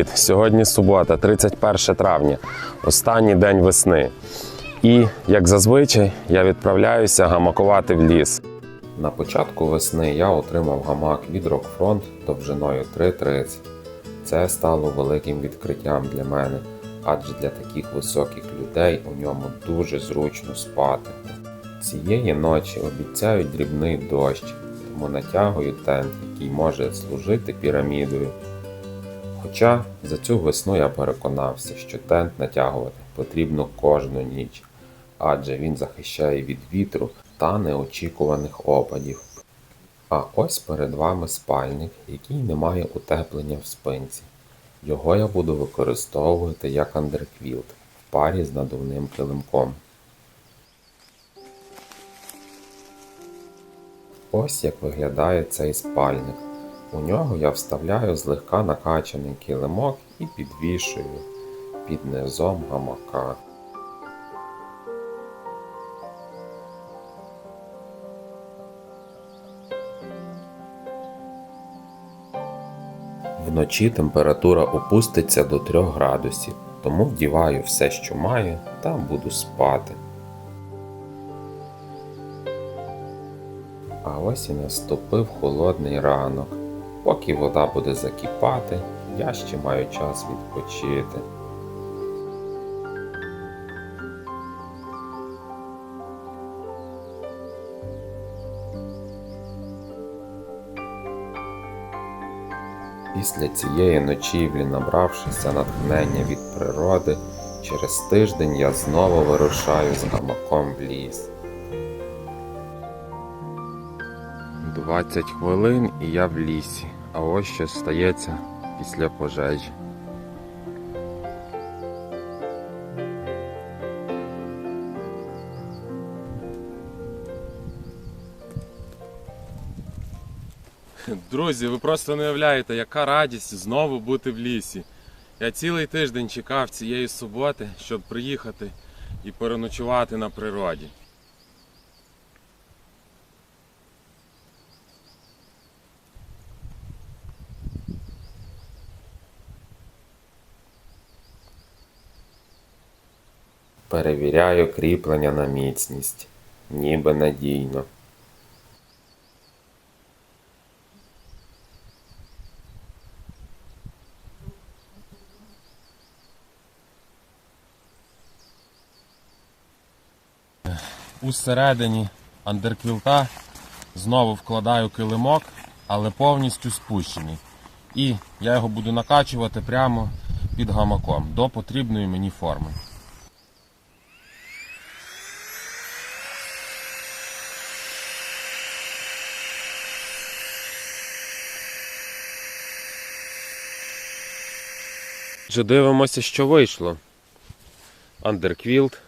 Привіт! Сьогодні субота, 31 травня, останній день весни. І, як зазвичай, я відправляюся гамакувати в ліс. На початку весни я отримав гамак від Rockfront довжиною 3,30. Це стало великим відкриттям для мене, адже для таких високих людей у ньому дуже зручно спати. Цієї ночі обіцяють дрібний дощ, тому натягую тент, який може служити пірамідою. Хоча за цю весну я переконався, що тент натягувати потрібно кожну ніч, адже він захищає від вітру та неочікуваних опадів. А ось перед вами спальник, який не має утеплення в спинці. Його я буду використовувати як андерквілт в парі з надувним килимком. Ось як виглядає цей спальник. У нього я вставляю злегка накачаний килимок і підвішую під низом гамака. Вночі температура опуститься до 3 градусів, тому вдіваю все, що маю, та буду спати. А ось і наступив холодний ранок. Поки вода буде закипати, я ще маю час відпочити. Після цієї ночівлі, набравшися натхнення від природи, через тиждень я знову вирушаю з гамаком в ліс. 20 хвилин і я в лісі. А ось що стається після пожежі. Друзі, ви просто не уявляєте, яка радість знову бути в лісі. Я цілий тиждень чекав цієї суботи, щоб приїхати і переночувати на природі. Перевіряю кріплення на міцність, ніби надійно. Усередині андерквілта знову вкладаю килимок, але повністю спущений. І я його буду накачувати прямо під гамаком до потрібної мені форми. Вже дивимося, що вийшло. Андерквілт.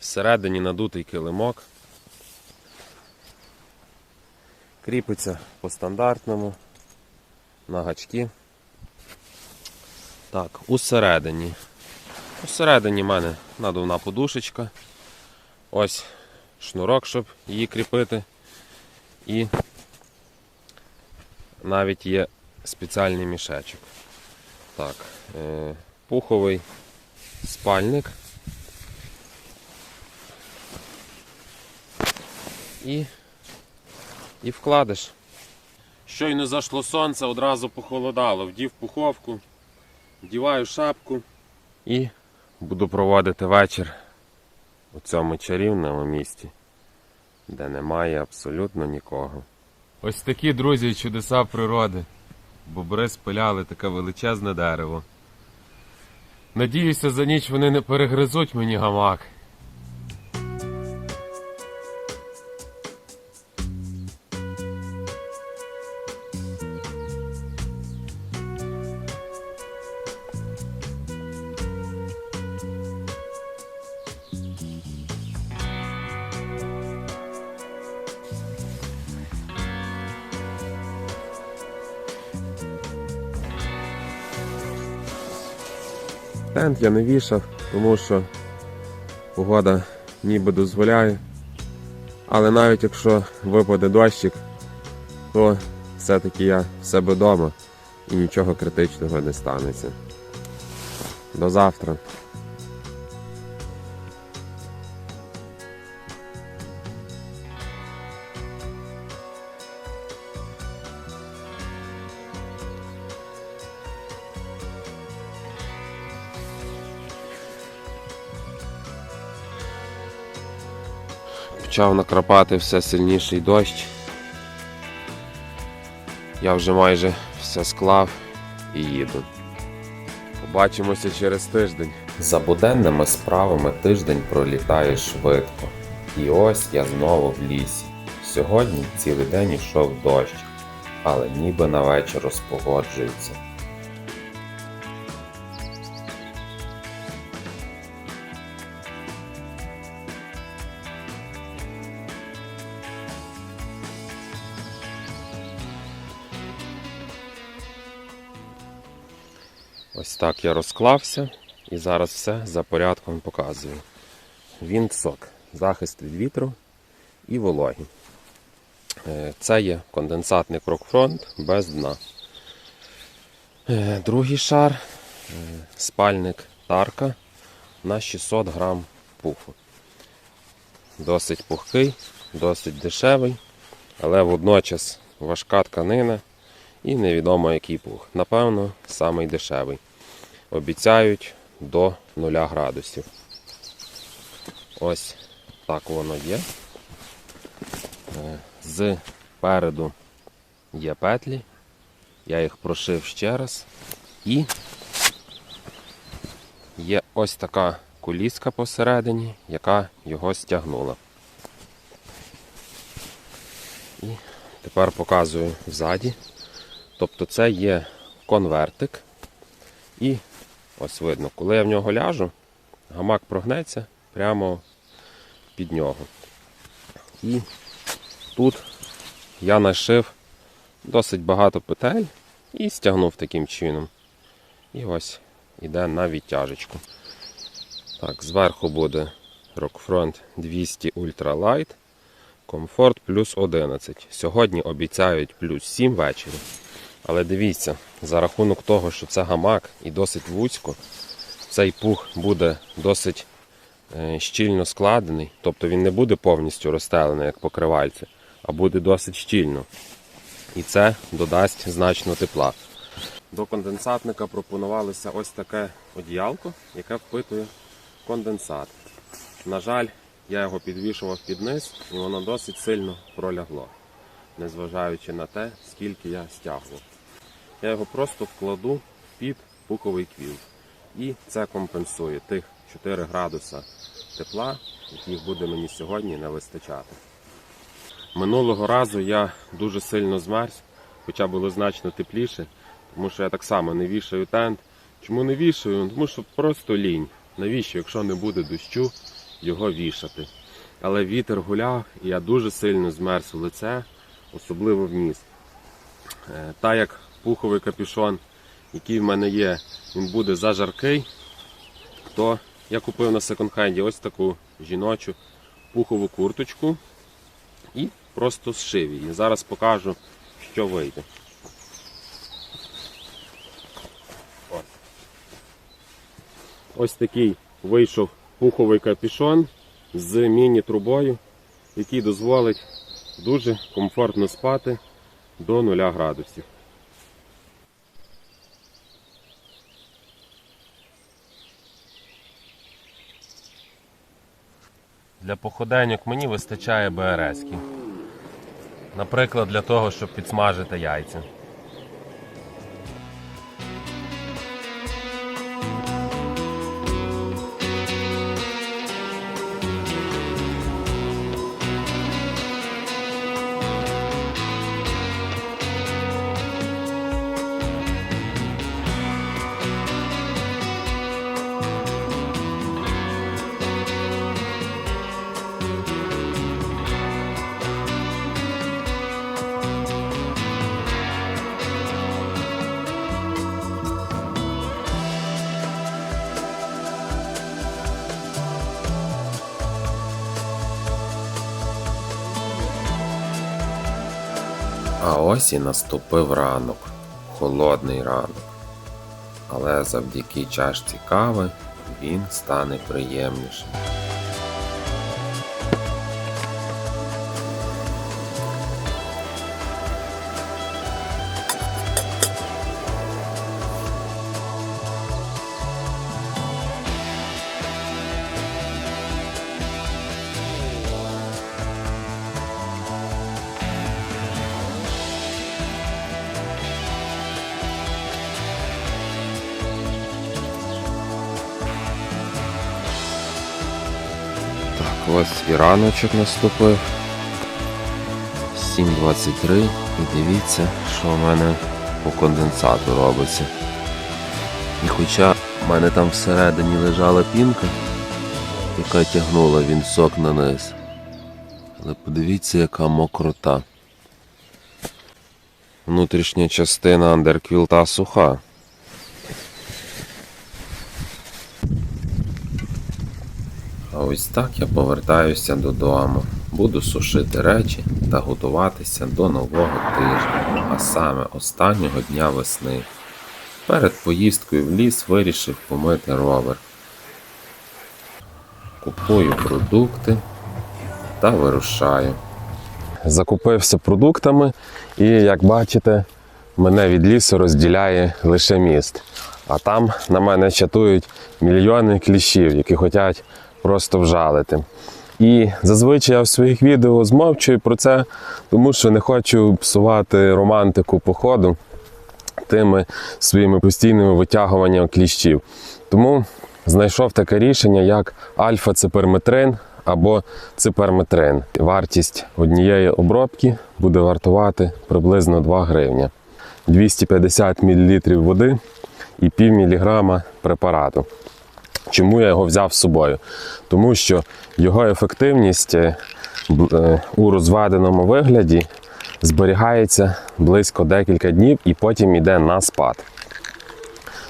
Всередині надутий килимок. Кріпиться по стандартному. На гачки. Так, усередині. Усередині в мене надувна подушечка. Ось шнурок, щоб її кріпити. І навіть є спеціальний мішечок. Так, е, пуховий спальник. І, і вкладиш. Щойно зайшло сонце, одразу похолодало. Вдів пуховку, вдіваю шапку. І буду проводити вечір у цьому чарівному місті, де немає абсолютно нікого. Ось такі, друзі, чудеса природи. Бобри спиляли таке величезне дерево. Надіюся, за ніч вони не перегризуть мені гамак. Тент я не вішав, тому що погода ніби дозволяє. Але навіть якщо випаде дощик, то все-таки я в себе вдома. і нічого критичного не станеться. До завтра. Почав накрапати все сильніший дощ. Я вже майже все склав і їду. Побачимося через тиждень. За буденними справами тиждень пролітає швидко. І ось я знову в лісі. Сьогодні цілий день йшов дощ, але ніби на вечір розпогоджується. Так я розклався і зараз все за порядком показую. Вінтсок, захист від вітру і вологі. Е, Це є конденсатний крокфронт без дна. Е, Другий шар е, спальник тарка на 600 грам пуфу. Досить пухкий, досить дешевий, але водночас важка тканина і невідомо який пух. Напевно, самий дешевий. Обіцяють до 0 градусів. Ось так воно є. Е, З переду є петлі. Я їх прошив ще раз. І є ось така куліска посередині, яка його стягнула. І тепер показую ззаді. Тобто це є конвертик. І ось видно, коли я в нього ляжу, гамак прогнеться прямо під нього. І тут я нашив досить багато петель і стягнув таким чином. І ось іде на відтяжечку. Так, зверху буде Rockfront 200 Ultra Light, Comfort плюс 11. Сьогодні обіцяють плюс 7 ввечері. Але дивіться, за рахунок того, що це гамак і досить вузько, цей пух буде досить е, щільно складений, тобто він не буде повністю розстелений, як покривальце, а буде досить щільно. І це додасть значно тепла. До конденсатника пропонувалося ось таке одіялко, яке впитує конденсат. На жаль, я його підвішував під низ і воно досить сильно пролягло, незважаючи на те, скільки я стягував. Я його просто вкладу під пуковий квіт. І це компенсує тих 4 градуса тепла, яких буде мені сьогодні не вистачати. Минулого разу я дуже сильно змерз, хоча було значно тепліше, тому що я так само не вішаю тент. Чому не вішаю? Тому що просто лінь. Навіщо, якщо не буде дощу, його вішати. Але вітер гуляв, і я дуже сильно змерз у лице, особливо в ніс. Е, Та як пуховий капюшон, який в мене є, він буде зажаркий, то я купив на секонд-хенді ось таку жіночу пухову курточку і просто зшив її. Зараз покажу, що вийде. Ось. Ось такий вийшов пуховий капюшон з міні-трубою, який дозволить дуже комфортно спати до 0 градусів. Для походеньок мені вистачає БРС-ки. Наприклад, для того, щоб підсмажити яйця. А ось і наступив ранок. холодний ранок. Але завдяки чашці кави він стане приємнішим. Ось і раночок наступив. 7.23 і дивіться, що в мене по конденсату робиться. І хоча в мене там всередині лежала пінка, яка тягнула він сок на низ. Але подивіться, яка мокрота. Внутрішня частина андерквілта суха. Ось так я повертаюся додому. Буду сушити речі та готуватися до нового тижня, а саме останнього дня весни. Перед поїздкою в ліс вирішив помити ровер. Купую продукти та вирушаю. Закупився продуктами, і як бачите, мене від лісу розділяє лише міст. А там на мене чатують мільйони кліщів, які хочуть просто вжалити. І зазвичай я в своїх відео змовчую про це, тому що не хочу псувати романтику походу тими своїми постійними витягуваннями кліщів. Тому знайшов таке рішення, як альфа-циперметрин або циперметрин. Вартість однієї обробки буде вартувати приблизно 2 гривні. 250 мл води і пів міліграма препарату. Чому я його взяв з собою? Тому що його ефективність е, е, у розведеному вигляді зберігається близько декілька днів і потім йде на спад.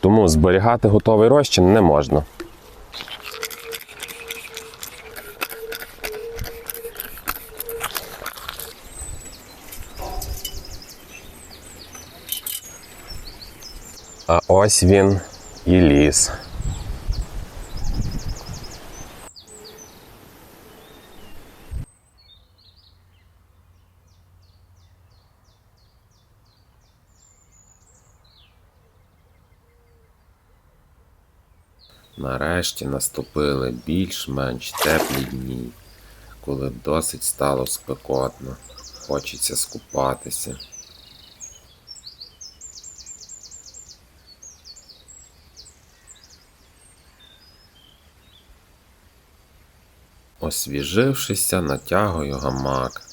Тому зберігати готовий розчин не можна. А ось він і ліс. Нарешті наступили більш-менш теплі дні, коли досить стало спекотно, хочеться скупатися. Освіжившися, натягую гамак.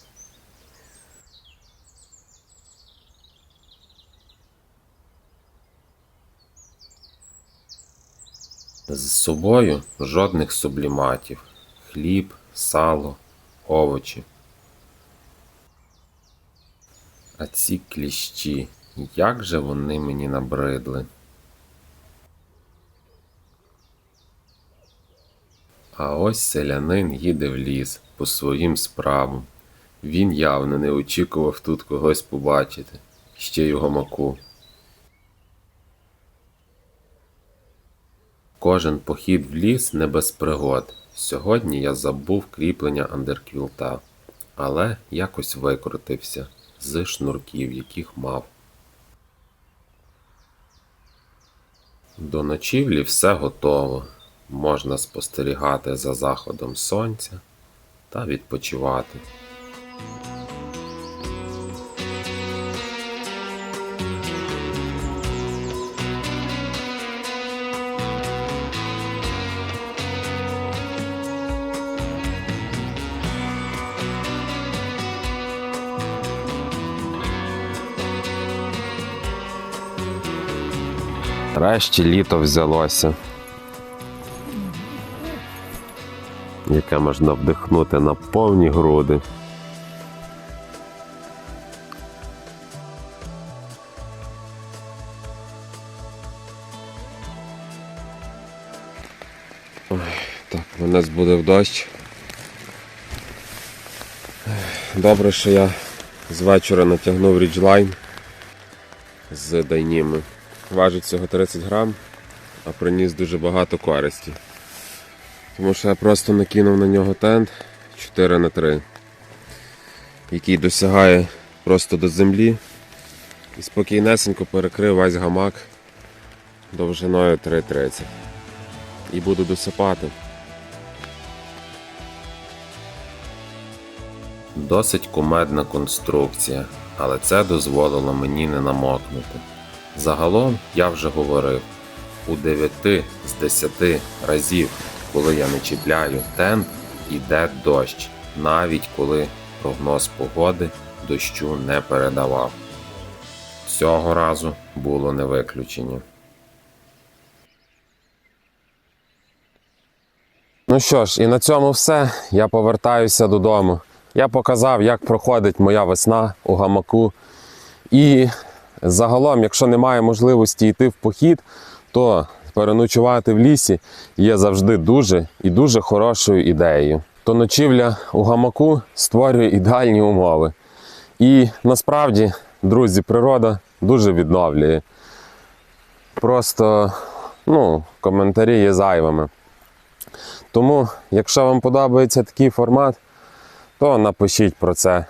З собою жодних субліматів. Хліб, сало, овочі. А ці кліщі, як же вони мені набридли. А ось селянин їде в ліс по своїм справам. Він явно не очікував тут когось побачити, ще й у Кожен похід в ліс не без пригод. Сьогодні я забув кріплення андерквілта, але якось викрутився з шнурків, яких мав. До ночівлі все готово. Можна спостерігати за заходом сонця та відпочивати. Нарешті літо взялося. Яке можна вдихнути на повні груди. Так, мене збудив дощ. Добре, що я з вечора натягнув ріджлайн. з дайніми. Важить всього 30 грам, а приніс дуже багато користі. Тому що я просто накинув на нього тент 4 на 3 який досягає просто до землі і спокійнесенько перекрив весь гамак довжиною 3,30. І буду досипати. Досить кумедна конструкція, але це дозволило мені не намокнути. Загалом я вже говорив, у 9 з 10 разів, коли я не чіпляю тент, іде дощ, навіть коли прогноз погоди дощу не передавав. Цього разу було не виключення. Ну що ж, і на цьому все. Я повертаюся додому. Я показав, як проходить моя весна у гамаку. І загалом, якщо немає можливості йти в похід, то переночувати в лісі є завжди дуже і дуже хорошою ідеєю. То ночівля у гамаку створює ідеальні умови. І насправді, друзі, природа дуже відновлює. Просто ну, коментарі є зайвими. Тому, якщо вам подобається такий формат, то напишіть про це.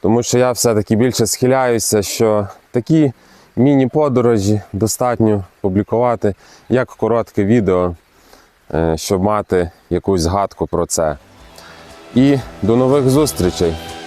Тому що я все-таки більше схиляюся, що такі міні-подорожі достатньо публікувати як коротке відео, е, щоб мати якусь згадку про це. І до нових зустрічей!